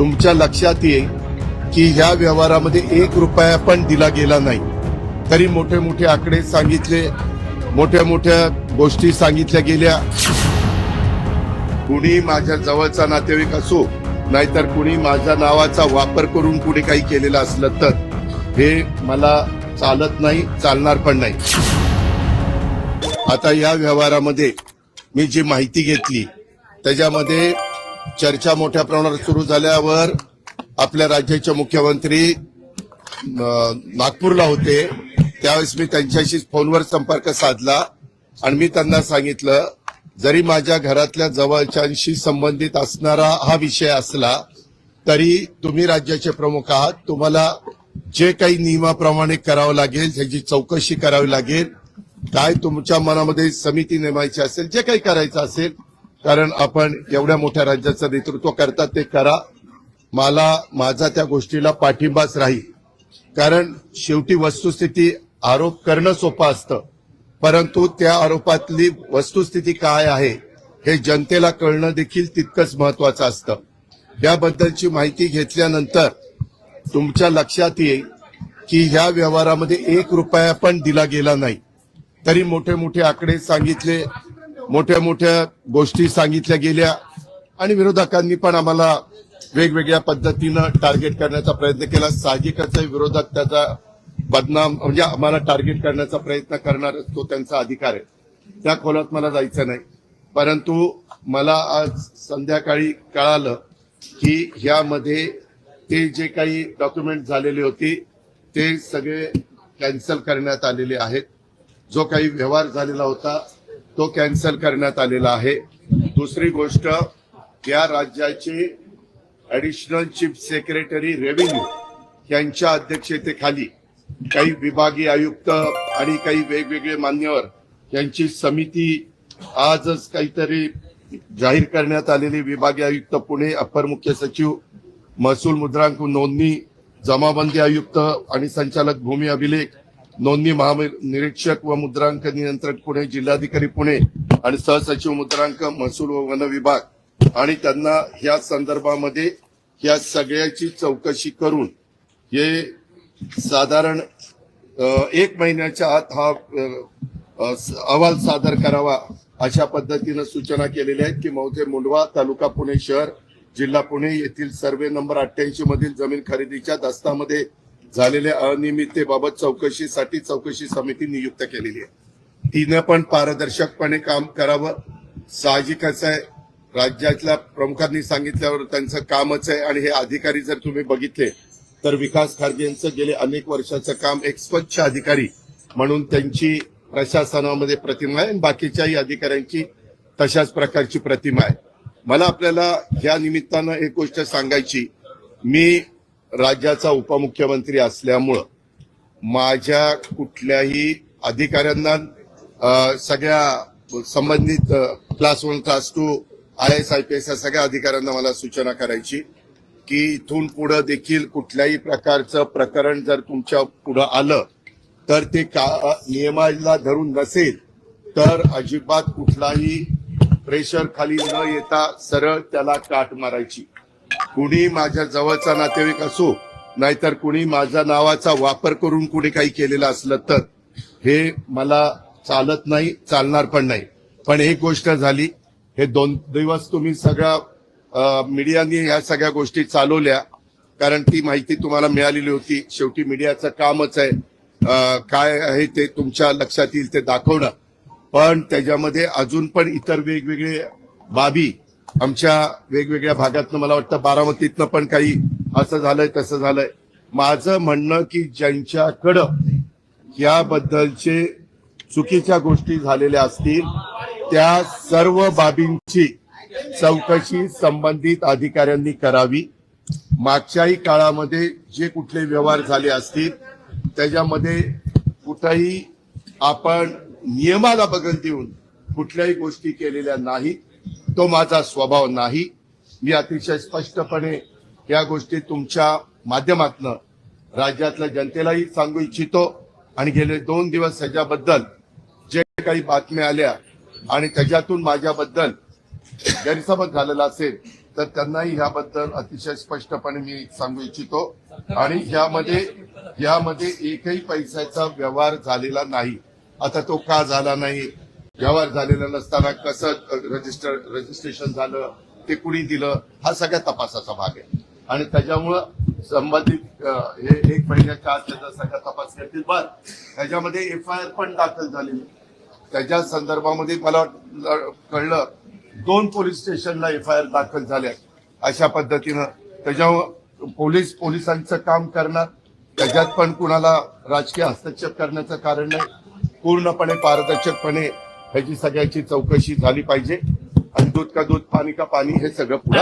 तुमच्या लक्षात येईल की ह्या व्यवहारामध्ये एक रुपया पण दिला गेला नाही. तरी मोठे मोठे आकडे सांगितले मोठ्या मोठ्या गोष्टी सांगितल्या गेल्या. कुणी माझ्या जवळचा नातेवाईक असो नाहीतर कुणी माझ्या नावाचा वापर करून कुणी काही केलेलं असलं तर हे मला चालत नाही चालणार पण नाही. आता या व्यवहारामध्ये मी जी माहिती घेतली त्याच्यामध्ये चर्चा मोठ्या प्रमाणावर सुरू झाल्यावर आपल्या राज्याचे मुख्यमंत्री नागपूरला होते. त्यावेळेस मी त्यांच्याशी फोनवर संपर्क साधला आणि मी त्यांना सांगितलं जरी माझ्या घरातल्या जवळच्यांशी संबंधित असणारा हा विषय असला तरी तुम्ही राज्याचे प्रमुख आहात. तुम्हाला जे काही नियमाप्रमाणे करावं लागेल त्याची चौकशी करावी लागेल. काय तुमच्या मनामध्ये समिती नेमायची असेल जे काही करायचं असेल कारण आपण एवढ्या मोठ्या राज्याचं नेतृत्व करतात ते करा. मला माझा त्या गोष्टीला पाठिंबाच राहील. कारण शेवटी वस्तुस्थिती आरोप करणं सोपं असतं. परंतु त्या आरोपातली वस्तुस्थिती काय आहे हे जनतेला कळणं देखील तितकंच महत्वाचं असतं. याबद्दलची माहिती घेतल्यानंतर तुमच्या लक्षात येईल की ह्या व्यवहारामध्ये एक रुपया पण दिला गेला नाही. तरी मोठे मोठे आकडे सांगितले मोठ्या मोठ्या गोष्टी सांगितल्या गेल्या आणि विरोधकांनी पण आम्हाला वेगवेगळ्या पद्धतीनं टार्गेट करण्याचा प्रयत्न केला. साहजिकच विरोधक त्याचा बदनाम म्हणजे आम्हाला टार्गेट करण्याचा प्रयत्न करणार तो त्यांचा अधिकार आहे. त्या खोलात मला जायचं नाही. परंतु मला आज संध्याकाळी कळालं की ह्यामध्ये ते जे काही डॉक्युमेंट झालेले होते ते सगळे कॅन्सल करण्यात आलेले आहेत. जो काही व्यवहार झालेला होता तो कॅन्सल करण्यात आलेला आहे. दुसरी गोष्ट या राज्याचे ॲडिशनल चीफ सेक्रेटरी रेव्हेन्यू यांच्या अध्यक्षतेखाली काही विभागीय आयुक्त आणि काही वेगवेगळे मान्यवर यांची समिती आजच काहीतरी जाहीर करण्यात आलेली विभागीय आयुक्त पुणे अपर मुख्य सचिव महसूल मुद्रांक नोंदणी जमाबंदी आयुक्त आणि संचालक भूमी अभिलेख नोंदणी महानिरीक्षक व मुद्रांक नियंत्रक पुणे जिल्हाधिकारी पुणे आणि सहसचिव मुद्रांक महसूल व वन विभाग. आणि त्यांना या संदर्भामध्ये या सगळ्याची चौकशी करून हे साधारण एक महिन्याच्या आत हा अहवाल सादर करावा अशा पद्धतीनं सूचना केलेल्या आहेत की मौजे मुंडवा तालुका पुणे शहर जिल्हा पुणे येथील सर्वे नंबर अठ्ठ्याऐंशी मधील जमीन खरेदीच्या दस्तामध्ये झालेल्या अनियमिततेबाबत चौकशीसाठी चौकशी समिती नियुक्त केलेली आहे. तिनं पण पारदर्शकपणे काम करावं. साहजिकच आहे. राज्यातल्या प्रमुखांनी सांगितल्यावर त्यांचं कामच आहे आणि हे अधिकारी जर तुम्ही बघितले तर विकास खारगे यांचं गेले अनेक वर्षाचं काम एक स्वच्छ अधिकारी म्हणून त्यांची प्रशासनामध्ये प्रतिमा आहे आणि बाकीच्याही अधिकाऱ्यांची तशाच प्रकारची प्रतिमा आहे. मला आपल्याला या निमित्तानं एक गोष्ट सांगायची. मी राज्याचा उपमुख्यमंत्री असल्यामुळं माझ्या कुठल्याही अधिकाऱ्यांना सगळ्या संबंधित class one class two I S I P S या सगळ्या अधिकाऱ्यांना मला सूचना करायची की इथून पुढं देखील कुठल्याही प्रकारचं प्रकरण जर तुमच्या पुढं आलं तर ते का नियमाला धरून नसेल तर अजिबात कुठलाही प्रेशर खाली न येता सरळ त्याला काट मारायची. कुणी माझ्या जवळचा नातेवाईक असो नाहीतर कुणी माझ्या नावाचा वापर करून कुणी काही केलेलं असलं तर हे मला चालत नाही चालणार पण नाही. पण एक गोष्ट झाली हे दोन दिवस तुम्ही सगळ्या मीडियानी ह्या सगळ्या गोष्टी चालवल्या कारण ती माहिती तुम्हाला मिळालेली होती. शेवटी मीडियाचं कामच आहे काय आहे ते तुमच्या लक्षात येईल ते दाखवणं. पण त्याच्यामध्ये अजून पण इतर वेगवेगळे बाबी आमच्या वेगवेगळ्या भागातनं मला वाटतं बारामतीतनं पण काही असं झालंय तसं झालंय. माझं म्हणणं की ज्यांच्याकडं याबद्दलचे चुकीच्या गोष्टी झालेल्या असतील त्या सर्व बाबींची चौकशी संबंधित अधिकाऱ्यांनी करावी. मागच्याही काळामध्ये जे कुठले व्यवहार झाले असतील त्याच्यामध्ये कुठंही आपण नियमाला बगल देऊन कुठल्याही गोष्टी केलेल्या नाही तो माझा स्वभाव नाही. मी अतिशय स्पष्टपणे या गोष्टी तुमच्या माध्यमातनं राज्यातल्या जनतेलाही सांगू इच्छितो. आणि गेले दोन दिवस ह्याच्याबद्दल जे काही बातम्या आल्या आणि त्याच्यातून माझ्याबद्दल गैरसमज झालेला असेल तर त्यांनाही ह्याबद्दल अतिशय स्पष्टपणे मी सांगू इच्छितो. आणि यामध्ये यामध्ये एकही पैशाचा व्यवहार झालेला नाही. आता तो का झाला नाही? व्यवहार झालेला नसताना कसं रजिस्टर रजिस्ट्रेशन झालं ते कुणी दिलं हा सगळ्या तपासाचा भाग आहे. आणि त्याच्यामुळं संबंधित हे एक महिन्याच्या आत त्याचा सगळा तपास करतील. बर त्याच्यामध्ये एफ आय आर पण दाखल झालेली त्याच्या संदर्भामध्ये मला कळलं दोन पोलीस स्टेशनला एफ आय आर दाखल झाल्या अशा पद्धतीनं त्याच्यामुळं पोलीस पोलिसांचं काम करणार त्याच्यात पण कुणाला राजकीय हस्तक्षेप करण्याचं कारण नाही. पूर्णपणे पारदर्शकपणे ह्याची सगळ्याची चौकशी झाली पाहिजे. आणि दूध का दूध पाणी का पाणी हे सगळं पुढे